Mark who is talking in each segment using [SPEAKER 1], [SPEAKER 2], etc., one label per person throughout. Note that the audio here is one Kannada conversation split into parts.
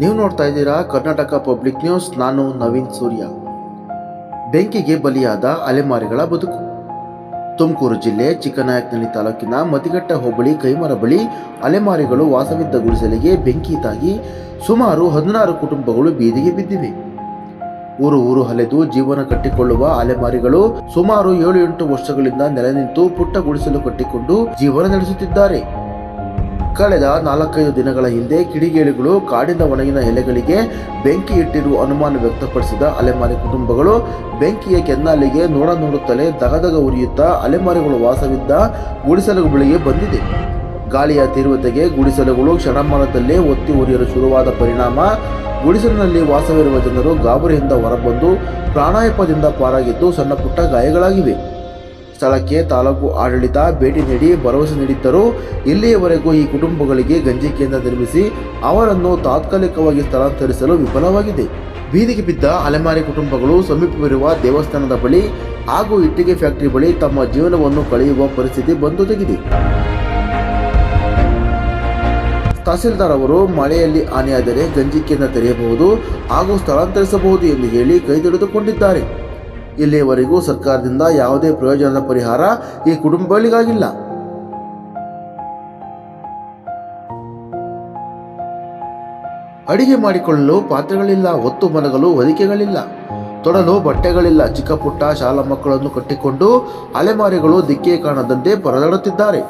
[SPEAKER 1] ನೀವು ನೋಡ್ತಾ ಇದ್ದೀರಾ ಕರ್ನಾಟಕ ಪಬ್ಲಿಕ್ ನ್ಯೂಸ್. ನಾನು ನವೀನ್ ಸೂರ್ಯ. ಬೆಂಕಿಗೆ ಬಲಿಯಾದ ಅಲೆಮಾರಿಗಳ ಬದುಕು. ತುಮಕೂರು ಜಿಲ್ಲೆ ಚಿಕ್ಕನಾಯಕನಹಳ್ಳಿ ತಾಲೂಕಿನ ಮತಿಘಟ್ಟ ಹೋಬಳಿ ಕೈಮರ ಬಳಿ ಅಲೆಮಾರಿಗಳು ವಾಸವಿದ್ದ ಗುಡಿಸಲಿಗೆ ಬೆಂಕಿ ತಾಗಿ ಸುಮಾರು ಹದಿನಾರು ಕುಟುಂಬಗಳು ಬೀದಿಗೆ ಬಿದ್ದಿವೆ. ಊರು ಊರು ಅಲೆದು ಜೀವನ ಕಟ್ಟಿಕೊಳ್ಳುವ ಅಲೆಮಾರಿಗಳು ಸುಮಾರು ಏಳು ಎಂಟು ವರ್ಷಗಳಿಂದ ನೆಲೆ ನಿಂತು ಪುಟ್ಟ ಗುಡಿಸಲು ಕಟ್ಟಿಕೊಂಡು ಜೀವನ ನಡೆಸುತ್ತಿದ್ದಾರೆ. ಕಳೆದ ನಾಲ್ಕೈದು ದಿನಗಳ ಹಿಂದೆ ಕಿಡಿಗೇಡಿಗಳು ಕಾಡಿನ ಒಣಗಿನ ಎಲೆಗಳಿಗೆ ಬೆಂಕಿ ಇಟ್ಟಿರುವ ಅನುಮಾನ ವ್ಯಕ್ತಪಡಿಸಿದ ಅಲೆಮಾರಿ ಕುಟುಂಬಗಳು ಬೆಂಕಿಯ ಕೆನ್ನಾಲಿಗೆ ನೋಡ ನೋಡುತ್ತಲೇ ದಗದಗ ಉರಿಯುತ್ತಾ ಅಲೆಮಾರಿಗಳು ವಾಸವಿದ್ದ ಗುಡಿಸಲು ಬಳಿಗೆ ಬಂದಿದೆ. ಗಾಳಿಯ ತೀವ್ರತೆಗೆ ಗುಡಿಸಲುಗಳು ಕ್ಷಣಮಾನದಲ್ಲೇ ಒತ್ತಿ ಉರಿಯಲು ಶುರುವಾದ ಪರಿಣಾಮ ಗುಡಿಸಲಿನಲ್ಲಿ ವಾಸವಿರುವ ಜನರು ಗಾಬರಿಯಿಂದ ಹೊರಬಂದು ಪ್ರಾಣಾಯಾಮದಿಂದ ಪಾರಾಗಿದ್ದು ಸಣ್ಣ ಪುಟ್ಟ ಗಾಯಗಳಾಗಿವೆ. ಸ್ಥಳಕ್ಕೆ ತಾಲೂಕು ಆಡಳಿತ ಭೇಟಿ ನೀಡಿ ಭರವಸೆ ನೀಡಿದ್ದರೂ ಇಲ್ಲಿಯವರೆಗೂ ಈ ಕುಟುಂಬಗಳಿಗೆ ಗಂಜಿ ಕೇಂದ್ರ ನಿರ್ಮಿಸಿ ಅವರನ್ನು ತಾತ್ಕಾಲಿಕವಾಗಿ ಸ್ಥಳಾಂತರಿಸಲು ವಿಫಲವಾಗಿದೆ. ಬೀದಿಗೆ ಬಿದ್ದ ಅಲೆಮಾರಿ ಕುಟುಂಬಗಳು ಸಮೀಪವಿರುವ ದೇವಸ್ಥಾನದ ಬಳಿ ಹಾಗೂ ಇಟ್ಟಿಗೆ ಫ್ಯಾಕ್ಟರಿ ಬಳಿ ತಮ್ಮ ಜೀವನವನ್ನು ಕಳೆಯುವ ಪರಿಸ್ಥಿತಿ ಬಂದು ತೆಗಿದೆ. ತಹಸೀಲ್ದಾರ್ ಅವರು, ಮಳೆಯಲ್ಲಿ ಹಾನಿಯಾದರೆ ಗಂಜಿ ಕೇಂದ್ರ ತೆರೆಯಬಹುದು ಹಾಗೂ ಸ್ಥಳಾಂತರಿಸಬಹುದು ಎಂದು ಹೇಳಿ ಕೈದೊಡೆದುಕೊಂಡಿದ್ದಾರೆ ಇಲ್ಲಿಯವರೆಗೂ ಸರ್ಕಾರದಿಂದ ಯಾವುದೇ ಪ್ರಯೋಜನದ ಪರಿಹಾರ ಈ ಕುಟುಂಬಗಳಿಗಾಗಿಲ್ಲ. ಅಡಿಗೆ ಮಾಡಿಕೊಳ್ಳಲು ಪಾತ್ರೆಗಳಿಲ್ಲ ಒತ್ತು ಮಲಗಲು ಹೊದಿಕೆಗಳಿಲ್ಲ, ತೊಡಲು ಬಟ್ಟೆಗಳಿಲ್ಲ ಚಿಕ್ಕ ಪುಟ್ಟ ಶಾಲಾ ಮಕ್ಕಳನ್ನು ಕಟ್ಟಿಕೊಂಡು ಅಲೆಮಾರಿಗಳು ದಿಕ್ಕೇ ಕಾಣದಂತೆ ಪರದಾಡುತ್ತಿದ್ದಾರೆ.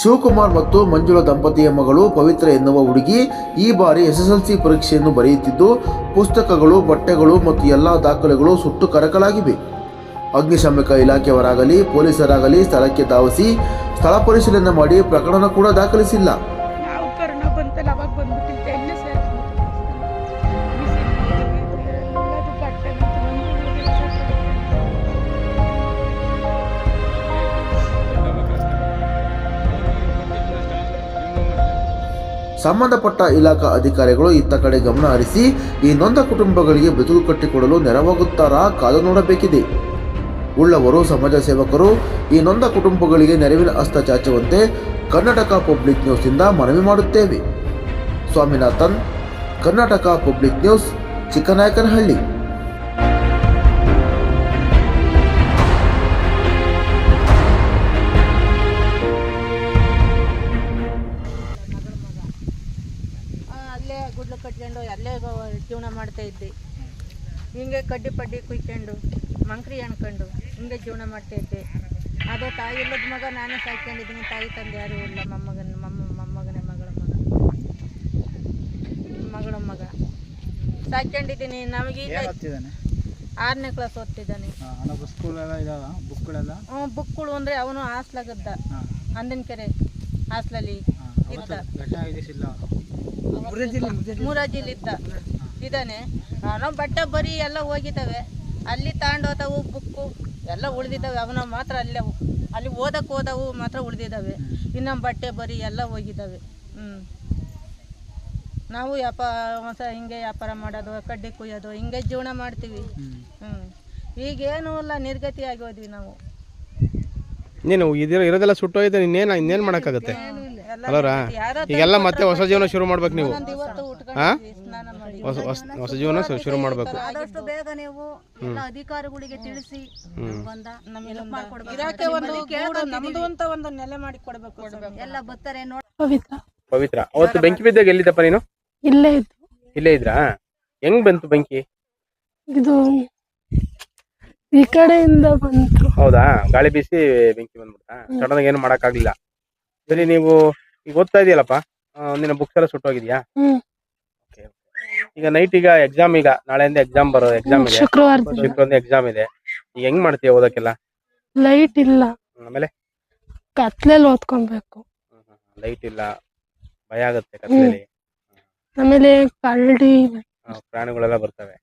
[SPEAKER 1] ಶಿವಕುಮಾರ್ ಮತ್ತು ಮಂಜುಳಾ ದಂಪತಿಯ ಮಗಳು ಪವಿತ್ರ ಎನ್ನುವ ಹುಡುಗಿ ಈ ಬಾರಿ ಎಸ್ಎಸ್ಎಲ್ಸಿ ಪರೀಕ್ಷೆಯನ್ನು ಬರೆಯುತ್ತಿದ್ದು, ಪುಸ್ತಕಗಳು, ಬಟ್ಟೆಗಳು ಮತ್ತು ಎಲ್ಲ ದಾಖಲೆಗಳು ಸುಟ್ಟು ಕರಕಲಾಗಿವೆ. ಅಗ್ನಿಶಾಮಕ ಇಲಾಖೆಯವರಾಗಲಿ, ಪೊಲೀಸರಾಗಲಿ ಸ್ಥಳಕ್ಕೆ ಧಾವಿಸಿ ಸ್ಥಳ ಪರಿಶೀಲನೆ ಮಾಡಿ ಪ್ರಕರಣ ಕೂಡ ದಾಖಲಿಸಿಲ್ಲ. ಸಂಬಂಧಪಟ್ಟ ಇಲಾಖಾ ಅಧಿಕಾರಿಗಳು ಇತ್ತ ಕಡೆ ಗಮನ ಹರಿಸಿ, ಈ ನೊಂದ ಕುಟುಂಬಗಳಿಗೆ ಬದುಕು ಕಟ್ಟಿಕೊಡಲು ನೆರವಾಗುತ್ತಾರಾ ಕಾದು ನೋಡಬೇಕಿದೆ. ಉಳ್ಳವರು ಸಮಾಜ ಸೇವಕರು, ಈ ನೊಂದ ಕುಟುಂಬಗಳಿಗೆ ನೆರವಿನ ಹಸ್ತ ಚಾಚುವಂತೆ ಕರ್ನಾಟಕ ಪಬ್ಲಿಕ್ ನ್ಯೂಸ್ನಿಂದ ಮನವಿ ಮಾಡುತ್ತೇವೆ. Swaminathan, Karnataka public news, Chikkanayakanahalli.
[SPEAKER 2] ಕಟ್ಕೊಂಡು ಅಲ್ಲೇ ಜೀವನ ಮಾಡ್ತಾ ಇದ್ದೆ. ಹಿಂಗೆ ಕಡ್ಡಿ ಪಡ್ಡಿ ಕುಯ್ಕೊಂಡು ಮಂಕ್ರಿ ಅನ್ಕೊಂಡು ಹಿಂಗೆ ಜೀವನ ಮಾಡ್ತಾ ಇದ್ದೆ. ಅದು ತಾಯಿ ಇಲ್ಲದ ಮಗ ನಾನೇ ಸಾಯ್ಕೊಂಡಿದ್ದೀನಿ. ತಾಯಿ ತಂದೆ ಯಾರು ಇಲ್ಲ ಮೊಮ್ಮಗನ ಮೊಮ್ಮ ಮೊಮ್ಮಗನ ಮಗಳ ಮಗ. ಮಗಳ ಮಗ. ಸಾಯ್ಕೊಂಡಿದ್ದೀನಿ. ನಮಗೆ ಆರನೇ ಕ್ಲಾಸ್ ಓದ್ತಿದ್ದಾನೆ. ಹ್ಞೂ ಬುಕ್ಗಳು ಅಂದರೆ ಅವನು ಹಾಸ್ಲಾಗದ್ದ. ಅಂದಿನ ಕೆರೆ ಹಾಸ್ಲಲ್ಲಿ ಇದ್ದ.
[SPEAKER 3] ಘಟನೆ ಆಗಿದ್ದಿಲ್ಲ
[SPEAKER 2] ಮೂರಾಜಿಲಿ ಇದ್ದ. ಇದ್ದಾನೆ. ನಾವು ಬಟ್ಟೆ ಬರಿ ಎಲ್ಲ ಹೋಗಿದ್ದಾವೆ. ಅಲ್ಲಿ ತಗೊಂಡೋದವು ಬುಕ್ಕು ಎಲ್ಲ ಉಳಿದಿದ್ದಾವೆ. ಅವನ ಮಾತ್ರ ಅಲ್ಲೇ ಅವು. ಅಲ್ಲಿ ಓದಕ್ಕೆ ಹೋದವು ಮಾತ್ರ ಉಳಿದಿದ್ದಾವೆ. ಇನ್ನು ಬಟ್ಟೆ ಬರಿ ಎಲ್ಲ ಹೋಗಿದ್ದಾವೆ. ಹ್ಞೂ ನಾವು ವ್ಯಾಪಾರ ಹೊಸ ಹಿಂಗೆ ವ್ಯಾಪಾರ ಮಾಡೋದು ಕಡ್ಡಿ ಕುಯ್ಯೋದು ಹಿಂಗೆ ಜೀವನ ಮಾಡ್ತೀವಿ. ಹ್ಞೂ ಈಗೇನೂ ಇಲ್ಲ ನಿರ್ಗತಿ ಆಗಿ ಹೋದ್ವಿ ನಾವು.
[SPEAKER 4] ನೀನು ಇದಿರೋ ಇರೋದೆಲ್ಲ ಸುಟ್ಟೋಯ್ತು ಇನ್ನೇನು ಇನ್ನೇನು ಮಾಡೋಕ್ಕಾಗುತ್ತೆ? ಅಲ್ಲರಾ? ಈಗೆಲ್ಲ ಮತ್ತೆ ಹೊಸ ಜೀವನ ಶುರು ಮಾಡ್ಬೇಕು ನೀವು.
[SPEAKER 2] ಮಾಡಿ.
[SPEAKER 4] ಹೊಸ ಹೊಸ ಜೀವನ ಶುರು ಮಾಡ್ಬೇಕು.
[SPEAKER 5] ಆದಷ್ಟು ಬೇಗ ನೀವು ಎಲ್ಲ ಅಧಿಕಾರಿಗಳಿಗೆ ತಿಳಿಸಿ. ಬಂದ
[SPEAKER 2] ಇರಾಕೆ ಒಂದು ಗೂಡು ನಮ್ದು ಅಂತ ಒಂದು ನೆಲೆ ಮಾಡಿ ಕೊಡ್ಬೇಕು
[SPEAKER 5] ಎಲ್ಲ ಬರ್ತಾರೆ
[SPEAKER 6] ಪವಿತ್ರ.
[SPEAKER 4] ಪವಿತ್ರ. ಅವತ್ತು ಬೆಂಕಿ ಬಿದ್ದಾಗ ಎಲ್ಲಿದ್ದಪ್ಪ ನೀನು?
[SPEAKER 6] ಇಲ್ಲೇ ಇದ್ದು.
[SPEAKER 4] ಇಲ್ಲೇ ಇದ್ರ? ಹೆಂಗ್ ಬಂತು ಬೆಂಕಿ?
[SPEAKER 6] ಇದು ಈ ಕಡೆಯಿಂದ ಬಂತು.
[SPEAKER 4] ಹೌದಾ? ಗಾಳಿ ಬೀಸಿ ಬೆಂಕಿ ಬಂದ್ಬಿಡ್ತಾ? ಸಡನ್ ಏನು ಏನು ಮಾಡಕ್ಕಾಗ್ಲಿಲ್ಲ. ಸರಿ ನೀವು ಈಗ ಓದ್ತಾ ಇದೆಯಲ್ಲಪ್ಪ? ನಿನ್ನ ಬುಕ್ಸ್ ಎಲ್ಲ ಸುಟ್ಟೋಗಿದ್ಯಾ. ಈಗ ನೈಟ್ ಈಗ ಎಕ್ಸಾಮ್ ಈಗ ನಾಳೆಯಿಂದ ಎಕ್ಸಾಮ್ ಬರೋ ಎಕ್ಸಾಮ್ ಇದೆ.
[SPEAKER 6] ಶುಕ್ರವಾರ
[SPEAKER 4] ಶುಕ್ರವಾರ ಎಕ್ಸಾಮ್ ಇದೆ. ಈಗ ಹೆಂಗ್ ಮಾಡ್ತೀಯ ಓದಕ್ಕೆಲ್ಲ?
[SPEAKER 6] ಲೈಟ್ ಇಲ್ಲ.
[SPEAKER 4] ಆಮೇಲೆ?
[SPEAKER 6] ಕತ್ಲೆಲ್ಲಿ ಓದ್ಕೊಬೇಕು.
[SPEAKER 4] ಲೈಟ್ ಇಲ್ಲ. ಭಯ ಆಗುತ್ತೆ ಕತ್ಲೆಯಲ್ಲಿ
[SPEAKER 6] ಆಮೇಲೆ ಕರಡಿ
[SPEAKER 4] ಪ್ರಾಣಿಗಳೆಲ್ಲ ಬರ್ತವೆ.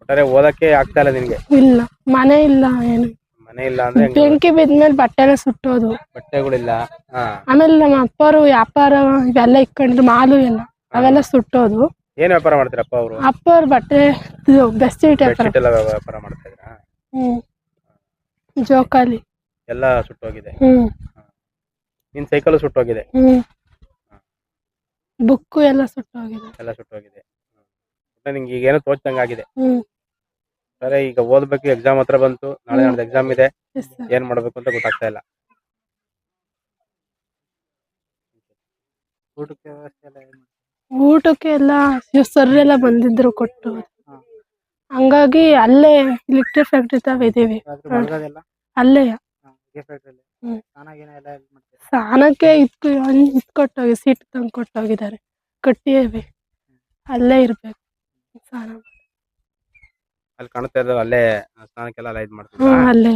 [SPEAKER 4] ಒಟ್ಟಾರೆ ಓದಕ್ಕೆ ಆಗ್ತಾ ಇಲ್ಲ ನಿನ್ಗೆ?
[SPEAKER 6] ಇಲ್ಲ. ಮನೆ ಇಲ್ಲ ಏನು.
[SPEAKER 4] ಮನೆ ಇಲ್ಲ ಅಂದ್ರೆ ಹೆಂಗೆ?
[SPEAKER 6] ಬೆಂಕಿ ಬಿದ್ಮೇಲೆ ಬಟ್ಟೆ ಎಲ್ಲ ಸುಟ್ಟೋದು.
[SPEAKER 4] ಬಟ್ಟೆಗಳಿಲ್ಲ. ಹಾ.
[SPEAKER 6] ಆಮೇಲೆ ನಮ್ಮ ಅಪ್ಪರು ವ್ಯಾಪಾರ ಇವೆಲ್ಲ ಇಕ್ಕೊಂಡ್ರು ಮಾಲು ಎಲ್ಲ ಅವೆಲ್ಲ ಸುಟ್ಟೋದು.
[SPEAKER 4] ಏನ್ ವ್ಯಾಪಾರ ಮಾಡ್ತೀರಪ್ಪ ಅವರು?
[SPEAKER 6] ಅಪ್ಪವ್ರ ಬಟ್ಟೆ ಬೆಸ್ಟ್ ವ್ಯಾಪಾರ.
[SPEAKER 4] ಬೆಡ್ಶೀಟ್ ಎಲ್ಲ ವ್ಯಾಪ- ವ್ಯಾಪಾರ ಮಾಡ್ತಾ ಇದ್ರಾ
[SPEAKER 6] ಹ್ಮ್. ಜೋಕಾಲಿ.
[SPEAKER 4] ಎಲ್ಲ ಸುಟ್ಟೋಗಿದೆ.
[SPEAKER 6] ಹ್ಮ್.
[SPEAKER 4] ನಿನ್ ಸೈಕಲ್ ಸುಟ್ಟೋಗಿದೆ?
[SPEAKER 6] ಹ್ಮ್. ಬುಕ್ಕು ಎಲ್ಲ ಸುಟ್ಟೋಗಿದೆ.
[SPEAKER 4] ಎಲ್ಲ ಸುಟ್ಟೋಗಿದೆ. ನಿಂಗೆ ಈಗ ಏನೋ ತೋಚ್ದಂಗೆ ಆಗಿದೆ
[SPEAKER 6] ಹ್ಮ್.
[SPEAKER 4] ಸರಿ ಈಗ ಓದ್ಬೇಕು ಎಕ್ಸಾಮ್ ಹತ್ರ ಬಂತು ನಾಳೆ
[SPEAKER 6] ನಮ್ದು
[SPEAKER 4] ನಾಡ್ದು ಎಕ್ಸಾಮ್ ಇದೆ. ಏನ್ ಮಾಡ್ಬೇಕು ಅಂತ ಗೊತ್ತಾಗ್ತಾ ಇಲ್ಲ.
[SPEAKER 3] ಊಟಕ್ಕೆ ವ್ಯವಸ್ಥೆ ಎಲ್ಲ ಏನ್ ಮಾಡ್ತೀರಾ?
[SPEAKER 6] ಊಟಕ್ಕೆ ಎಲ್ಲ ಸರ್ ಎಲ್ಲ ಬಂದಿದ್ರು ಕೊಟ್ಟು.
[SPEAKER 3] ಹಾ.
[SPEAKER 6] ಹಂಗಾಗಿ ಅಲ್ಲೇ ಇಲೆಕ್ಟ್ರಿಕ್ ಫ್ಯಾಕ್ಟ್ರಿ ತಾವ ಇದೀವಿ
[SPEAKER 3] ರಾತ್ರಿ ಮಲ್ಗೋದೆಲ್ಲ?
[SPEAKER 6] ಅಲ್ಲೇ.
[SPEAKER 3] ಹಾ, ಇದೇ ಫ್ಯಾಕ್ಟ್ರಿಯಲ್ಲಿ
[SPEAKER 6] ಹ್ಮ್.
[SPEAKER 3] ಸ್ನಾನ ಗೀನ ಎಲ್ಲ ಎಲ್ಲಿ ಮಾಡ್ತೀರಾ?
[SPEAKER 6] ಸ್ನಾನಕ್ಕೆ ಇತ್ತು ಇದು ಸೀಟ್ ತಂದು ಕೊಟ್ಟೋಗಿದ್ದಾರೆ. ಕಟ್ಟಿಯೇವಿ. ಅಲ್ಲೇ ಇರ್ಬೇಕು. ಸ್ನಾನ ಮಾಡಿ.
[SPEAKER 4] ಅಲ್ಲಿ ಕಾಣ್ತಾ ಇರೋದು ಅಲ್ಲೇ ಸ್ನಾನಕ್ಕೆಲ್ಲ ಅಲ್ಲ ಇದ್ ಮಾಡ್ತಿದ್ರಾ?
[SPEAKER 6] ಅಲ್ಲೇ.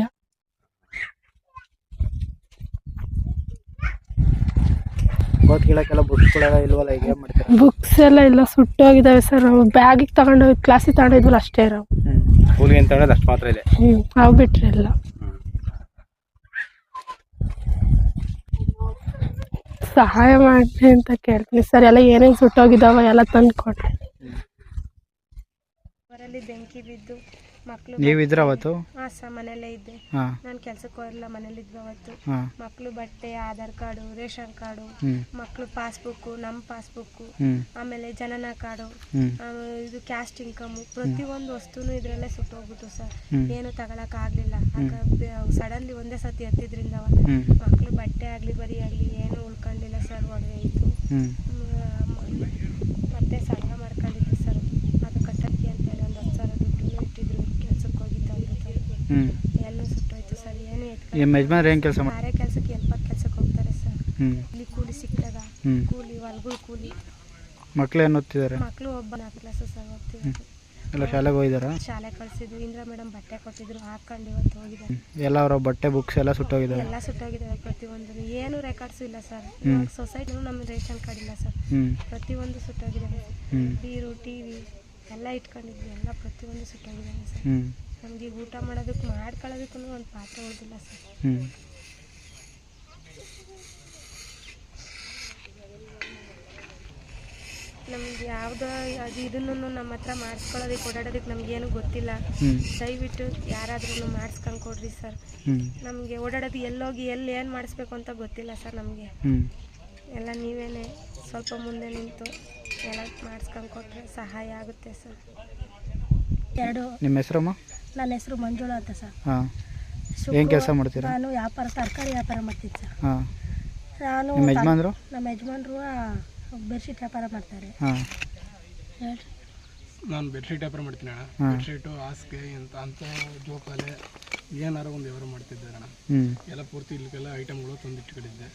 [SPEAKER 6] ಬುಕ್ಸ್ ಎಲ್ಲ ಇಲ್ಲ ಸುಟ್ಟೋಗಿದಾವೆ ಸರ್ ಬ್ಯಾಗಿಗೆ ತಗೊಂಡೋಗಿ ಕ್ಲಾಸಿಗೆ ತಗೊಂಡಿದ್ವಲ್ಲ ಅಷ್ಟೇ
[SPEAKER 3] ಹ್ಮ್
[SPEAKER 4] ಸ್ಕೂಲ್ಗೆ ಅಂತ ಹೇಳೋದು ಅಷ್ಟು ಮಾತ್ರ ಇದೆ?
[SPEAKER 6] ಹ್ಮ್ ಅವು ಬಿಟ್ರೆ ಎಲ್ಲ ಸಹಾಯ ಮಾಡ್ರಿ ಅಂತ ಕೇಳ್ತೀನಿ ಸರ್ ಎಲ್ಲ ಏನೇನ್ ಸುಟ್ಟೋಗಿದಾವ ಎಲ್ಲ ತಂದು ಕೊಡ್ರಿ
[SPEAKER 7] ಮರಲ್ಲಿ ಬೆಂಕಿ ಬಿದ್ದು ಮಕ್ಕಳು
[SPEAKER 3] ನೀವಿದ್ರ ಅವತ್ತು?
[SPEAKER 7] ಹಾ ಸರ್ ಮನೆಯಲ್ಲೇ ಇದ್ದೆ.
[SPEAKER 3] ನಾನ್
[SPEAKER 7] ನಾನು ಕೆಲ್ಸಕ್ಕೆ ಹೋಗಿಲ್ಲ ಮನೇಲಿದ್ವಿ ಅವತ್ತು.
[SPEAKER 3] ಹಾ.
[SPEAKER 7] ಮಕ್ಕಳು ಬಟ್ಟೆ ಆಧಾರ್ ಕಾರ್ಡು ರೇಷನ್ ಕಾರ್ಡು
[SPEAKER 3] ಹ್ಮ್.
[SPEAKER 7] ಮಕ್ಕಳು ಪಾಸ್ಬುಕ್ ನಮ್ಮ ಪಾಸ್ಬುಕ್
[SPEAKER 3] ಹ್ಮ್.
[SPEAKER 7] ಆಮೇಲೆ ಜನನ ಕಾರ್ಡು
[SPEAKER 3] ಹ್ಮ್.
[SPEAKER 7] ಆಮೇಲೆ ಇದು ಕ್ಯಾಸ್ಟ್ ಇನ್ಕಮು ಪ್ರತಿಯೊಂದು ವಸ್ತುನು ಇದರಲ್ಲೇ ಸುಟ್ಟೋಗ್ಬಿಟ್ಟು ಸರ್.
[SPEAKER 3] ಹ್ಮ್.
[SPEAKER 7] ಏನು ತಗೊಳಕ್ ಆಗ್ಲಿಲ್ಲ. ಸಡನ್ಲಿ ಒಂದೇ ಸತಿ ಎತ್ತಿದ್ರಿಂದ
[SPEAKER 3] ಹ್ಮ್.
[SPEAKER 7] ಮಕ್ಕಳು ಬಟ್ಟೆ ಆಗಲಿ ಬರೀ ಆಗಲಿ ಏನು ಉಳ್ಕೊಂಡಿಲ್ಲ ಸರ್ ಒಡವೆ ಇತ್ತು
[SPEAKER 3] ಹ್ಮ್.
[SPEAKER 7] ಮತ್ತೆ ಸಂಘ ಮಾಡ್ಕೊಂಡಿದ್ದು ಸರ್ ಅದು ಕಟ್ಟಕ್ಕೆ ಅಂತೇಳಿ ಒಂದು ಹತ್ತು ಸಾವಿರ ದುಡ್ಡು ಇಟ್ಟಿದ್ರು ಕೆಲ್ಸಕ್ಕೆ ಹೋಗಿ ತಂದು
[SPEAKER 3] ಹ್ಮ್.
[SPEAKER 7] ಎಲ್ಲೂ ಸುಟ್ಟೋಯ್ತು ಸರ್. ಏನು
[SPEAKER 3] ನಿಮ್ಮ ಯಜಮಾನ್ರು ಏನ್ ಕೆಲಸ ಮಾಡಿ
[SPEAKER 7] ಬೇರೆ ಕೆಲಸಕ್ಕೆ ಎಲ್ಪ ಕೆಲ್ಸಕ್ಕೆ ಹೋಗ್ತಾರೆ ಸರ್.
[SPEAKER 3] ಹ್ಞೂ
[SPEAKER 7] ಇಲ್ಲಿ ಕೂಲಿ
[SPEAKER 3] ಸಿಗ್ತದ.
[SPEAKER 7] ಕೂಲಿ ಹೊಲ್ಗಳ ಕೂಲಿ.
[SPEAKER 3] ಮಕ್ಳು ಏನು ಓದ್ತಿದ್ದಾರೆ
[SPEAKER 7] ಮಕ್ಕಳು ಒಬ್ಬ ನಾಲ್ಕು ಕ್ಲಾಸ್ ಸರ್ ಹೋಗ್ತಿದ್ರು
[SPEAKER 3] ಎಲ್ಲ ಶಾಲೆಗೆ ಹೋಗಿದಾರ?
[SPEAKER 7] ಶಾಲೆ ಕಳ್ಸಿದ್ರು. ಇಂದ್ರ ಮೇಡಮ್ ಬಟ್ಟೆ ಕೊಟ್ಟಿದ್ರು. ಹಾಕೊಂಡು ಇವತ್ತು ಹೋಗಿದ್ದಾರೆ.
[SPEAKER 3] ಎಲ್ಲ ಅವರ ಬಟ್ಟೆ ಬುಕ್ಸ್ ಎಲ್ಲ ಸುಟ್ಟೋಗಿದ್ರು
[SPEAKER 7] ಎಲ್ಲ ಸುಟ್ಟೋಗಿದ್ದಾವೆ ಪ್ರತಿಯೊಂದು. ಏನು ರೆಕಾರ್ಡ್ಸ್ ಇಲ್ಲ ಸರ್. ಇವಾಗ ಸೊಸೈಟಿನೂ ನಮ್ಮ ರೇಷನ್ ಕಾರ್ಡ್ ಇಲ್ಲ ಸರ್.
[SPEAKER 3] ಹ್ಮ್.
[SPEAKER 7] ಪ್ರತಿಯೊಂದು ಸುಟ್ಟೋಗಿದ್ದಾವೆ ಬೀರು ಟಿ ಎಲ್ಲ ಇಟ್ಕೊಂಡಿದ್ವಿ. ಎಲ್ಲ ಪ್ರತಿಯೊಂದು ಸುಟ್ಟೋಗಿದ್ದಾವೆ ಸರ್.
[SPEAKER 3] ಹ್ಮ್.
[SPEAKER 7] ನಮ್ಗೆ ಈಗ ಊಟ ಮಾಡೋದಕ್ಕೆ ಮಾಡ್ಕೊಳ್ಳೋದಕ್ಕೂ ಒಂದು ಪಾತ್ರ ಉಳಿದಿಲ್ಲ ಸರ್. ನಮ್ಗೆ ಯಾವುದೋ ಅದು ಇದನ್ನು ನಮ್ಮ ಹತ್ರ ಮಾಡಿಸ್ಕೊಳ್ಳೋದಕ್ಕೆ ಓಡಾಡೋದಕ್ಕೆ ನಮಗೇನು ಗೊತ್ತಿಲ್ಲ. ದಯವಿಟ್ಟು ಯಾರಾದ್ರೂ ಮಾಡಿಸ್ಕೊಂಡು ಕೊಡ್ರಿ ಸರ್. ನಮಗೆ ಓಡಾಡೋದು ಎಲ್ಲೋಗಿ ಎಲ್ಲಿ ಏನು ಮಾಡಿಸ್ಬೇಕು ಅಂತ ಗೊತ್ತಿಲ್ಲ ಸರ್ ನಮಗೆ. ಎಲ್ಲ ನೀವೇನೆ ಸ್ವಲ್ಪ ಮುಂದೆ ನಿಂತು ಎಲ್ಲ ಮಾಡಿಸ್ಕೊಂಡು ಕೊಟ್ಟರೆ ಸಹಾಯ ಆಗುತ್ತೆ ಸರ್.
[SPEAKER 5] ಎರಡು
[SPEAKER 3] ನಿಮ್ಮ ಹೆಸರಮ್ಮ?
[SPEAKER 5] ನನ್ನ ಹೆಸರು ಮಂಜುಳಾ ಅಂತ ಸರ್.
[SPEAKER 3] ಹಾಂ. ಏನ್ ಕೆಲಸ ಮಾಡ್ತೀರಾ?
[SPEAKER 5] ನಾನು ವ್ಯಾಪಾರ ತರಕಾರಿ ವ್ಯಾಪಾರ ಮಾಡ್ತೀನಿ ಸರ್.
[SPEAKER 3] ಹಾಂ.
[SPEAKER 5] ನಾನು
[SPEAKER 3] ನಮ್ಮ ಯಜಮಾನ್ರು?
[SPEAKER 5] ನಮ್ಮ ಯಜಮಾನ್ರು ಬೆಡ್ಶೀಟ್ ವ್ಯಾಪಾರ ಮಾಡ್ತಾರೆ.
[SPEAKER 3] ಹಾಂ.
[SPEAKER 5] ಹೇಳ್ರಿ.
[SPEAKER 8] ನಾನು ಬೆಡ್ಶೀಟ್ ವ್ಯಾಪಾರ ಮಾಡ್ತೀನಿ ಅಣ್ಣ. ಬೆಡ್ಶೀಟು ಹಾಸಿಗೆ ಇಂಥ ಅಂಥ ಜೋಕಾಲೆ ಏನಾರ ಒಂದು ವ್ಯವಹಾರ ಮಾಡ್ತಿದ್ದೆ ಅಣ್ಣ.
[SPEAKER 3] ಹ್ಞೂ
[SPEAKER 8] ಎಲ್ಲ ಪೂರ್ತಿ ಇಲ್ಲಿಗೆಲ್ಲ ಐಟಮ್ಗಳು ತಂದು ಇಟ್ಕೊಂಡಿದ್ದೆ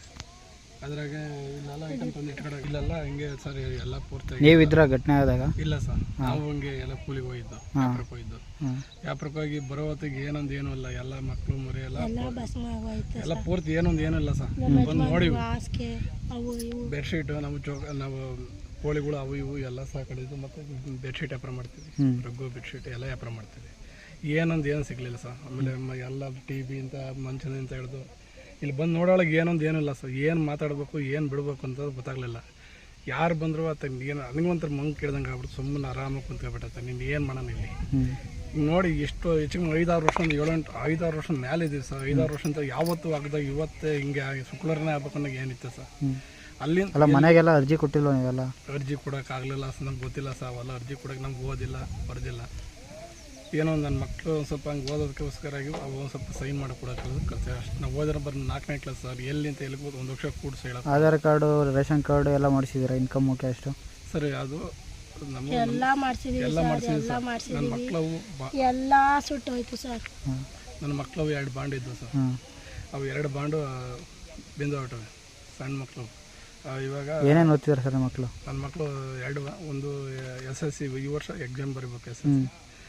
[SPEAKER 8] ಅದ್ರಾಗ ಇಲ್ಲೆಲ್ಲ ಐಟಮ್ ತಂದು ಇಲ್ಲಲ್ಲ ಇಲ್ಲೆಲ್ಲ ಹಿಂಗೆ ಸರ್ ಎಲ್ಲ ಪೂರ್ತಿ
[SPEAKER 3] ನೀವಿದ್ರ ಘಟನೆ ಆದಾಗ?
[SPEAKER 8] ಇಲ್ಲ ಸರ್ ನಾವು ಹಂಗೆ ಎಲ್ಲ ಕೂಲಿಗೆ ಹೋಗಿದ್ದು. ವ್ಯಾಪಾರಕ್ಕೆ ಹೋಗಿದ್ದು. ವ್ಯಾಪಾರಕ್ಕೆ ಹೋಗಿ ಬರೋ ಹೊತ್ತಿಗೆ ಏನೊಂದು ಏನೂ ಇಲ್ಲ ಎಲ್ಲ ಮಕ್ಕಳು ಮರಿ ಎಲ್ಲ
[SPEAKER 5] ಎಲ್ಲ ಆಗೋಯ್ತು
[SPEAKER 8] ಎಲ್ಲ ಪೂರ್ತಿ ಏನೊಂದು ಏನೂ ಇಲ್ಲ ಸರ್. ಬಂದು ನೋಡಿ ಬೆಡ್ಶೀಟ್ ನಾವು ಚೌಕ ನಾವು ಕೋಳಿಗಳು ಅವು ಇವು ಎಲ್ಲ ಸಾಕಡಿದ್ದು ಮತ್ತು ಬೆಡ್ಶೀಟ್ ವ್ಯಾಪಾರ ಮಾಡ್ತೀವಿ ರಗ್ಗೋ ಬೆಡ್ಶೀಟ್ ಎಲ್ಲ ವ್ಯಾಪಾರ ಮಾಡ್ತೀವಿ ಏನೊಂದು ಏನು ಸಿಗ್ಲಿಲ್ಲ ಸರ್. ಆಮೇಲೆ ಎಲ್ಲ ಟಿ ವಿ ಅಂತ ಮಂಚದಿಂದ ಹಿಡಿದು ಇಲ್ಲಿ ಬಂದು ನೋಡೋಳಗೆ ಏನೊಂದು ಏನಿಲ್ಲ ಸರ್. ಏನು ಮಾತಾಡಬೇಕು ಏನು ಬಿಡಬೇಕು ಅಂತ ಗೊತ್ತಾಗಲಿಲ್ಲ. ಯಾರು ಬಂದರು ಆತ ಏನು ಒಂಥರ ಮಂಗ್ ಕೇಳ್ದಂಗೆ ಆಗ್ಬಿಟ್ಟು ಸುಮ್ಮನೆ ಆರಾಮಾಗಿ ಕುಂತ್ಕೊಬಿಟ್ಟತ್ತ ನೀನು ಏನು ಮಾಡೋಣ ಇಲ್ಲಿ? ನೋಡಿ ಎಷ್ಟು ಹೆಚ್ಚಿಗೆ ಐದಾರು ವರ್ಷ ಒಂದು ಏಳೆಂಟು ಐದಾರು ವರ್ಷ ಮೇಲೆ ಇದೀವಿ ಸರ್. ಐದಾರು ವರ್ಷ ಅಂತ ಯಾವತ್ತು ಆಗದಾಗ ಇವತ್ತೇ ಹಿಂಗೆ ಆಗಿ ಶುಕ್ರವಾರನೇ ಆಗ್ಬೇಕು ಅನ್ನೋದು ಏನಿತ್ತು ಸರ್. ಅಲ್ಲಿಂದ
[SPEAKER 3] ಅಲ್ಲ ಮನೆಗೆಲ್ಲ ಅರ್ಜಿ ಕೊಟ್ಟಿಲ್ಲ ನೀವೆಲ್ಲ?
[SPEAKER 8] ಅರ್ಜಿ ಕೊಡೋಕ್ಕಾಗಲಿಲ್ಲ ಸರ್. ನಮ್ಗೆ ಗೊತ್ತಿಲ್ಲ ಸರ್ ಅವೆಲ್ಲ ಅರ್ಜಿ ಕೊಡೋಕೆ ನಮ್ಗೆ ಓದಿಲ್ಲ ಬರ್ದಿಲ್ಲ. ಏನೋ ನನ್ನ ಮಕ್ಕಳು ಒಂದು ಸ್ವಲ್ಪ ಹಂಗೆ ಓದೋದಕ್ಕೋಸ್ಕರಾಗಿ ಅವು ಒಂದು ಸ್ವಲ್ಪ ಸೈನ್ ಮಾಡಿ ಕೊಡೋಕೆ ಕಲಿತೆ ಅಷ್ಟು ನಾವು ಓದಿರೋ ಬರ್ ನಾಲ್ಕನೇ ಕ್ಲಾಸ್ ಸರ್ ಎಲ್ಲಿ ಅಂತ ಎಲ್ಲಿ ಒಂದು ವರ್ಷ ಕೂಡಿಸಿ ಹೇಳೋದು
[SPEAKER 3] ಆಧಾರ್ ಕಾರ್ಡು ರೇಷನ್ ಕಾರ್ಡು ಎಲ್ಲ ಮಾಡಿಸಿದ್ದೀರಾ ಇನ್ಕಮ್ ಕ್ಯಾಸ್ಟು
[SPEAKER 8] ಸರಿ ಅದು ನಮ್ಮ
[SPEAKER 5] ಎಲ್ಲ ಮಾಡ್ಸಿದೀವಿ
[SPEAKER 8] ಎಲ್ಲ ಮಾಡ್ಸಿದ್ವಿ
[SPEAKER 5] ಎಲ್ಲ
[SPEAKER 8] ಸರ್. ನನ್ನ
[SPEAKER 5] ಮಕ್ಕಳು
[SPEAKER 8] ಮಕ್ಕಳವು ಬಾ
[SPEAKER 5] ಎಲ್ಲ ಸುಟ್ಟೋಯ್ತು ಸರ್.
[SPEAKER 8] ನನ್ನ ಮಕ್ಕಳವು ಎರಡು ಬಾಂಡ್ ಇದ್ದವು ಸರ್. ಅವು ಎರಡು ಬಾಂಡು ಬಿಂದು ಹೊರಟವೆ ಸಣ್ಣ ಮಕ್ಕಳು ಇವಾಗ
[SPEAKER 3] ಏನೇನು ಓದ್ತಿದ್ದಾರೆ ಸರ್ ಮಕ್ಕಳು
[SPEAKER 8] ನನ್ನ ಮಕ್ಕಳು ಎರಡು ಒಂದು ಎಸ್ ಎಸ್ ಸಿ ಈ ವರ್ಷ ಎಕ್ಸಾಮ್ ಬರೀಬೇಕು ಎಸ್ ಎಸ್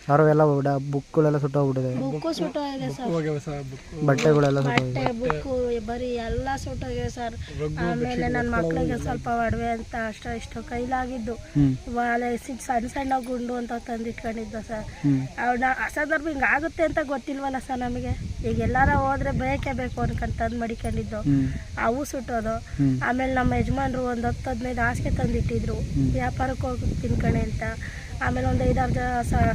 [SPEAKER 3] ಹ್ಞೂ ಸಾರು ಎಲ್ಲ ಉಡ ಬುಕ್ಗಳೆಲ್ಲ ಸುಟ್ಟೋಗ್ಬಿಟ್ಟಿದೆ.
[SPEAKER 5] ಬುಕ್ಕು ಸುಟ್ಟೋಗಿದೆ ಸರ್
[SPEAKER 8] ಹೋಗ್ಯಾವ ಸರ್ ಬುಕ್
[SPEAKER 3] ಬಟ್ಟೆಗಳೆಲ್ಲ
[SPEAKER 5] ಬಟ್ಟೆ
[SPEAKER 3] ಸುಟ್ಟೋಗಿದೆ
[SPEAKER 5] ಬುಕ್ಕು ಬರೀ ಎಲ್ಲ ಸುಟ್ಟೋಗಿದೆ ಸರ್ ಆಮೇಲೆ ನನ್ನ ಮಕ್ಕಳಿಗೆ ಸ್ವಲ್ಪ ಒಡವೆ ಅಂತ ಅಷ್ಟು ಇಷ್ಟು ಕೈಲಾಗಿದ್ದು.
[SPEAKER 3] ವಾಳೆ
[SPEAKER 5] ವಾಲೆ ಸಿ- ಸಣ್ಣ ಸಣ್ಣ ಗುಂಡು ಅಂತ ತಂದಿಟ್ಕೊಂಡಿದ್ದ ಸರ್
[SPEAKER 3] ಹ್ಞೂ
[SPEAKER 5] ಅವನ್ನ ಅಸಂದರ್ಭ ಹಿಂಗಾಗುತ್ತೆ ಅಂತ ಗೊತ್ತಿಲ್ವಲ್ಲ ಸರ್ ನಮಗೆ? ಈಗ ಎಲ್ಲಾರ ಹೋದ್ರೆ ಬೇಕೇ ಬೇಕು ಅನ್ಕೊಂಡು ತಂದು ಮಡಿಕೊಂಡಿದ್ದು. ಅವು ಸುಟ್ಟೋದು. ಆಮೇಲೆ ನಮ್ಮ ಯಜಮಾನ್ರು ಒಂದು ಹತ್ತು ಹದಿನೈದು ಹಾಸಿಗೆ ತಂದಿಟ್ಟಿದ್ರು. ವ್ಯಾಪಾರಕ್ಕೆ ಹೋಗಿ ತಿನ್ಕಣೆ ಅಂತ. ಆಮೇಲೆ ಒಂದು ಐದಾರು ಜ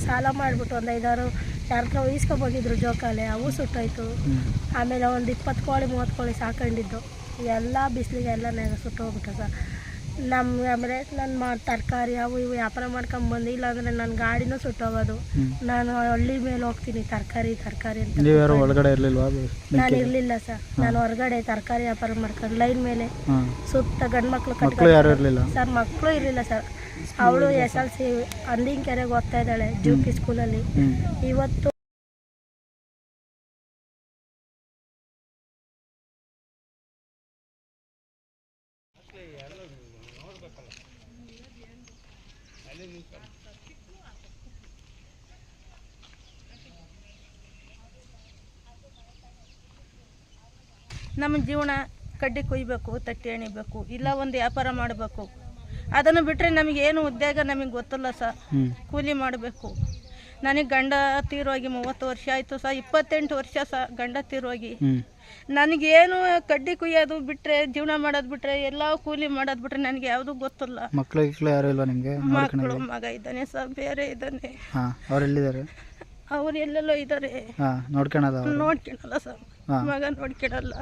[SPEAKER 5] ಸಾಲ ಮಾಡಿಬಿಟ್ಟು ಒಂದು ಐದಾರು ಯಾರ ಹತ್ರ ಈಸ್ಕೊಬಂದಿದ್ರು ಜೋಕಾಲೆ ಅವು ಸುಟ್ಟೋಯ್ತು. ಆಮೇಲೆ ಒಂದು ಇಪ್ಪತ್ತು ಕೋಳಿ ಮೂವತ್ತು ಕೋಳಿ ಸಾಕೊಂಡಿದ್ದು. ಎಲ್ಲ ಬಿಸಿಲಿಗೆ ಎಲ್ಲ ಸುಟ್ಟೋಗ್ಬಿಟ್ಟು ಸರ್. ನಮ್ಮ ಆಮೇಲೆ ನನ್ನ ಮಾ ತರಕಾರಿ ಅವು ಇವು ವ್ಯಾಪಾರ ಮಾಡ್ಕೊಂಡ್ ಬಂದು ಅಂದ್ರೆ ನನ್ನ ಗಾಡಿನೂ ಸುಟ್ಟೋಗೋದು. ನಾನು ಹಳ್ಳಿ ಮೇಲೆ ಹೋಗ್ತೀನಿ ತರಕಾರಿ ತರಕಾರಿ ಅಂತ.
[SPEAKER 3] ನೀವ್ಯಾರು ಒಳಗಡೆ ಇರಲಿಲ್ವಾ?
[SPEAKER 5] ನಾನು ಇರಲಿಲ್ಲ ಸರ್. ನಾನು ಹೊರಗಡೆ ತರಕಾರಿ ವ್ಯಾಪಾರ ಮಾಡ್ಕೊಂಡು ಲೈನ್ ಮೇಲೆ ಸುತ್ತ ಗಂಡು
[SPEAKER 3] ಮಕ್ಕಳು
[SPEAKER 5] ಸರ್ ಮಕ್ಕಳು ಇರಲಿಲ್ಲ ಸರ್. ಅವಳು ಎಸ್ ಎಲ್ ಸಿ ಅಂದಿಂಕೆರೆಗೆ ಓದ್ತಾ ಇದ್ದಾಳೆ ಜು ಪಿ ಸ್ಕೂಲಲ್ಲಿ. ಇವತ್ತು
[SPEAKER 2] ನಮ್ಮ ಜೀವನ ಕಡ್ಡಿ ಕೊಯ್ಬೇಕು ತಟ್ಟಿ ಎಣಿಬೇಕು ಇಲ್ಲ ಒಂದು ವ್ಯಾಪಾರ ಮಾಡಬೇಕು. ಅದನ್ನು ಬಿಟ್ಟರೆ ನಮಗೇನು ಉದ್ಯೋಗ ನಮಗೆ ಗೊತ್ತಿಲ್ಲ ಸರ್. ಕೂಲಿ ಮಾಡಬೇಕು. ನನಗೆ ಗಂಡ ತೀರೋಗಿ ಮೂವತ್ತು ವರ್ಷ ಆಯಿತು ಸಹ ಇಪ್ಪತ್ತೆಂಟು ವರ್ಷ ಸಹ ಗಂಡ ತೀರೋಗಿ. ನನಗೇನು ಕಡ್ಡಿ ಕುಯ್ಯೋದು ಬಿಟ್ಟರೆ ಜೀವನ ಮಾಡೋದು ಬಿಟ್ಟರೆ ಎಲ್ಲ ಕೂಲಿ ಮಾಡೋದು ಬಿಟ್ಟರೆ ನನಗೆ ಯಾವುದೂ ಗೊತ್ತಿಲ್ಲ.
[SPEAKER 3] ಮಕ್ಕಳು ಯಾರು ಇಲ್ಲ ನಿಮಗೆ?
[SPEAKER 2] ಮಕ್ಕಳು ಮಗ ಇದ್ದಾನೆ ಸಹ ಬೇರೆ ಇದ್ದಾನೆ.
[SPEAKER 3] ಅವ್ರು ಎಲ್ಲಿದ್ದಾರೆ?
[SPEAKER 2] ಅವ್ರು ಎಲ್ಲೆಲ್ಲೋ ಇದ್ದಾರೆ. ನೋಡ್ಕೊಳಲ್ಲ ಸರ್. ಮಗ
[SPEAKER 3] ನೋಡ್ಕೊಡಲ್ಲ.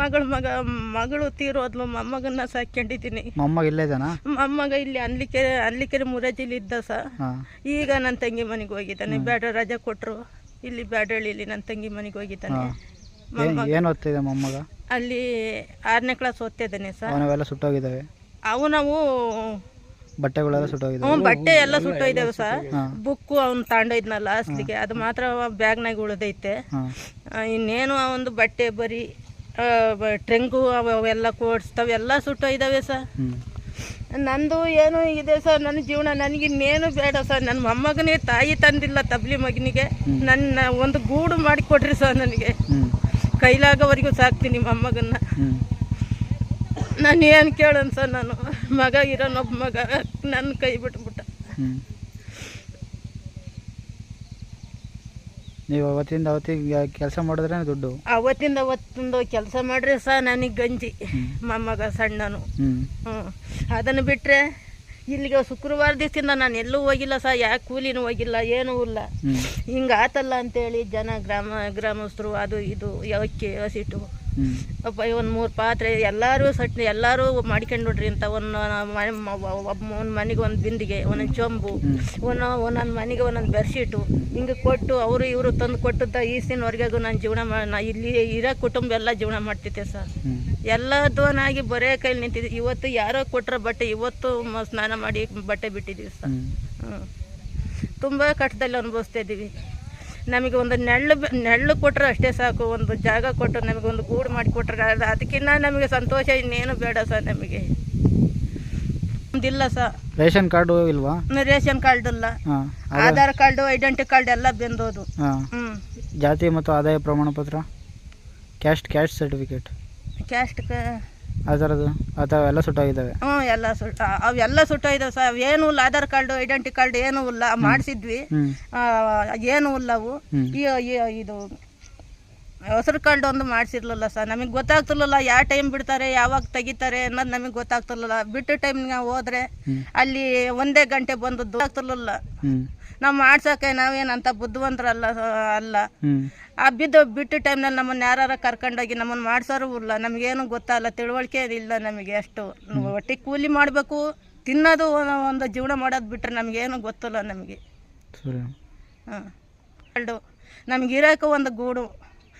[SPEAKER 2] ಮಗಳ ಮಗ ಮಗಳು ತೀರೋದ್ಲು ಮೊಮ್ಮಗನ್ನ ಸಾಕೊಂಡಿದ್ದೀನಿ
[SPEAKER 3] ಮೊಮ್ಮಗ ಇಲ್ಲೇ ಇದ್ದಾನಾ?
[SPEAKER 2] ಮೊಮ್ಮಗ ಇಲ್ಲಿ ಅನ್ಲಿಕೆರೆ ಅನ್ಲಿಕೆರೆ ಮುರಾಜಿಲಿ ಇದ್ದ
[SPEAKER 3] ಸ.
[SPEAKER 2] ಈಗ ನನ್ನ ತಂಗಿ ಮನೆಗೆ ಹೋಗಿದ್ದಾನೆ. ಬ್ಯಾಡ ರಜೆ ಕೊಟ್ಟರು ಇಲ್ಲಿ ಬ್ಯಾಡಳ್ಳಿಲಿ ನನ್ನ ತಂಗಿ ಮನೆಗೆ ಹೋಗಿದ್ದಾನೆ.
[SPEAKER 3] ಏನು ಏನು ಓದ್ತಿದೆ ಮೊಮ್ಮಗ?
[SPEAKER 2] ಅಲ್ಲಿ ಆರನೇ ಕ್ಲಾಸ್ ಓದ್ತಿದ್ದಾನೆ ಸರ್
[SPEAKER 3] ಅವನವೆಲ್ಲ ಸುಟ್ಟೋಗಿದ್ದಾವೆ?
[SPEAKER 2] ಅವು ನಾವು
[SPEAKER 3] ಬಟ್ಟೆಗಳೆಲ್ಲ ಸುಟ್ಟೋಗಿದ್ದಾವೆ
[SPEAKER 2] ಹ್ಞೂ ಬಟ್ಟೆ ಎಲ್ಲ ಸುಟ್ಟೋಯ್ದೇವೆ ಸರ್. ಬುಕ್ಕು ಅವ್ನು ತಗೊಂಡೋಯ್ದ್ನಲ್ಲ ಅಸ್ಲಿಗೆ. ಅದು ಮಾತ್ರ ಬ್ಯಾಗ್ನಾಗ ಉಳಿದೈತೆ. ಆ, ಇನ್ನೇನು ಆ ಒಂದು ಬಟ್ಟೆ ಬರೀ ಆ, ಬ- ಅವು ಅವೆಲ್ಲ ಕೋಡ್ಸ್ತವೆ ಎಲ್ಲ ಸುಟ್ಟೋಯ್ದಾವೆ ಸರ್.
[SPEAKER 3] ಹ್ಞೂ
[SPEAKER 2] ನಂದು ಏನು ಇದೆ ಸರ್ ನನ್ನ ಜೀವನ. ನನಗೆ ಇನ್ನೇನು ಬೇಡ ಸರ್. ನನ್ನ ಮೊಮ್ಮಗನೇ ತಾಯಿ ತಂದಿಲ್ಲ ತಬ್ಲಿ ಮಗನಿಗೆ. ನನ್ನ ಒಂದು ಗೂಡು ಮಾಡಿಕೊಡ್ರಿ ಸರ್ ನನಗೆ.
[SPEAKER 3] ಹ್ಞೂ
[SPEAKER 2] ಕೈಲಾಗವರೆಗೂ ಸಾಕ್ತೀನಿ ಮೊಮ್ಮಗನ್ನ.
[SPEAKER 3] ಹ್ಞೂ
[SPEAKER 2] ನಾನು ಏನು ಕೇಳೋಣ ಸರ್ ನಾನು? ಮಗ ಇರೋನೊಬ್ಬ ಮಗ ನನ್ನ ಕೈ ಬಿಟ್ಬಿಟ್ಟ.
[SPEAKER 3] ನೀವು ಅವತ್ತಿಂದ ಅವತ್ತಿಗೆ ಕೆಲಸ ಮಾಡಿದ್ರೆ ದುಡ್ಡು?
[SPEAKER 2] ಅವತ್ತಿಂದ ಅವತ್ತೊಂದು ಕೆಲಸ ಮಾಡ್ರೆ ಸರ್ ನನಗೆ ಗಂಜಿ. ಮೊಮ್ಮಗ ಸಣ್ಣನು.
[SPEAKER 3] ಹ್ಞೂ
[SPEAKER 2] ಅದನ್ನು ಬಿಟ್ಟರೆ ಇಲ್ಲಿಗೆ ಶುಕ್ರವಾರ ದಿವಸದಿಂದ ನಾನು ಎಲ್ಲೂ ಹೋಗಿಲ್ಲ ಸರ್ ಯಾಕೆ ಕೂಲಿನೂ ಹೋಗಿಲ್ಲ ಏನೂ ಇಲ್ಲ. ಹಿಂಗೆ ಆತಲ್ಲ ಅಂತೇಳಿ ಜನ ಗ್ರಾಮ ಗ್ರಾಮಸ್ಥರು ಅದು ಇದು ಯಾವಕ್ಕೆ ಹಸಿಟ್ಟು. ಈ ಒಂದು ಮೂರು ಪಾತ್ರೆ ಎಲ್ಲರೂ ಸಟ್ ಎಲ್ಲರೂ ಮಾಡ್ಕೊಂಡು ನೋಡ್ರಿ ಅಂತ ಒಂದು ಒಬ್ಬ ಒಂದು ಮನೆಗೆ ಒಂದು ಬಿಂದಿಗೆ ಒಂದೊಂದು ಚೊಂಬು ಒಂದು ಒಂದೊಂದು ಮನೆಗೆ ಒಂದೊಂದು ಬೆಡ್ಶೀಟು ಹಿಂಗೆ ಕೊಟ್ಟು ಅವರು ಇವರು ತಂದು ಕೊಟ್ಟದ್ದ ಈಸಿನವರೆಗೂ ನಾನು ಜೀವನ ನಾ ಇಲ್ಲಿ ಇರೋ ಕುಟುಂಬ ಎಲ್ಲ ಜೀವನ ಮಾಡ್ತಿದ್ದೆ ಸರ್. ಎಲ್ಲ ದೋನಾಗಿ ಬರೇ ಕೈಲಿ ನಿಂತಿದ್ದೆ. ಇವತ್ತು ಯಾರೋ ಕೊಟ್ಟರೆ ಬಟ್ಟೆ ಇವತ್ತು ಸ್ನಾನ ಮಾಡಿ ಬಟ್ಟೆ ಬಿಟ್ಟಿದ್ದೀವಿ ಸರ್.
[SPEAKER 3] ಹ್ಞೂ
[SPEAKER 2] ತುಂಬ ಕಷ್ಟದಲ್ಲಿ ಅನುಭವಿಸ್ತಾ ಇದ್ದೀವಿ. ನಮಗೆ ಒಂದು ನೆಳ್ಳು ನೆಳ್ಳು ಕೊಟ್ಟರೆ ಅಷ್ಟೇ ಸಾಕು ಒಂದು ಜಾಗ ಕೊಟ್ಟರೆ ನಮಗೆ ಒಂದು ಗೂಡು ಮಾಡಿ ಕೊಟ್ಟರೆ ಅದಕ್ಕಿಂತ ನಮಗೆ ಸಂತೋಷ ಇನ್ನೇನು ಬೇಡ ಸರ್ ನಮಗೆ. ಒಂದಿಲ್ಲ ಸರ್.
[SPEAKER 3] ರೇಷನ್ ಕಾರ್ಡು ಇಲ್ವಾ?
[SPEAKER 2] ರೇಷನ್ ಕಾರ್ಡ್ ಇಲ್ಲ. ಆಧಾರ್ ಕಾರ್ಡು ಐಡೆಂಟಿ ಕಾರ್ಡ್ ಎಲ್ಲ ಬೆಂದೋದು.
[SPEAKER 3] ಜಾತಿ ಮತ್ತು ಆದಾಯ ಪ್ರಮಾಣ ಪತ್ರ ಕ್ಯಾಸ್ಟ್ ಕ್ಯಾಸ್ಟ್ ಸರ್ಟಿಫಿಕೇಟ್?
[SPEAKER 2] ಕ್ಯಾಸ್ಟ್
[SPEAKER 3] ಆ ಥರದ್ದು ಆ ಥರ ಎಲ್ಲ ಸುಟ್ಟೋಗಿದ್ದಾವೆ.
[SPEAKER 2] ಹ್ಞೂ ಎಲ್ಲ ಸುಟ್ಟ ಅವೆಲ್ಲ ಸುಟ್ಟೋಯ್ದವು ಸರ್. ಏನೂ ಇಲ್ಲ ಆಧಾರ್ ಕಾರ್ಡು ಐಡೆಂಟಿ ಕಾರ್ಡ್ ಏನೂ ಇಲ್ಲ ಮಾಡಿಸಿದ್ವಿ.
[SPEAKER 3] ಆ,
[SPEAKER 2] ಏನೂ ಇಲ್ಲ ಅವು.
[SPEAKER 3] ಹ್ಮ್.
[SPEAKER 2] ಈ ಈ- ಇದು ಹೆಸರು ಕಾರ್ಡ್ ಒಂದು ಮಾಡಿಸಿರ್ಲಿಲ್ಲ ಸರ್. ನಮಗೆ ಗೊತ್ತಾಗ್ತಿರ್ಲಿಲ್ಲ ಯಾವ ಟೈಮ್ ಬಿಡ್ತಾರೆ ಯಾವಾಗ ತೆಗಿತಾರೆ ಅನ್ನೋದು ನಮಗೆ ಗೊತ್ತಾಗ್ತಿರ್ಲಿಲ್ಲ. ಬಿಟ್ಟ ಟೈಮ್ ಹೋದ್ರೆ ಅಲ್ಲಿ ಒಂದೇ ಗಂಟೆ ಬಂದು ಗೊತ್ತಾಗ್ತಿರ್ಲಿಲ್ಲ.
[SPEAKER 3] ಹ್ಞೂ
[SPEAKER 2] ನಾವು ಮಾಡ್ಸೋಕೆ ನಾವೇನಂತ ಬುದ್ಧಿವಂತರಲ್ಲ ಅಲ್ಲ.
[SPEAKER 3] ಅಲ್ಲ
[SPEAKER 2] ಆ ಬಿದ್ದು ಬಿಟ್ಟ ಟೈಮ್ನಲ್ಲಿ ನಮ್ಮನ್ನು ಯಾರು ಕರ್ಕೊಂಡೋಗಿ ನಮ್ಮನ್ನು ಮಾಡ್ಸೋರು ಇಲ್ಲ. ನಮಗೇನು ಗೊತ್ತಲ್ಲ ತಿಳುವಳಿಕೆ ಇಲ್ಲ ನಮಗೆ ಅಷ್ಟು. ಒಟ್ಟಿಗೆ ಕೂಲಿ ಮಾಡಬೇಕು ತಿನ್ನೋದು ಒಂದು- ಜೀವನ ಮಾಡೋದು ಬಿಟ್ಟರೆ ನಮಗೇನು ಗೊತ್ತಿಲ್ಲ ನಮಗೆ. ಹಾಂ ನಮಗೆ ಇರೋಕೆ ಒಂದು ಗೂಡು.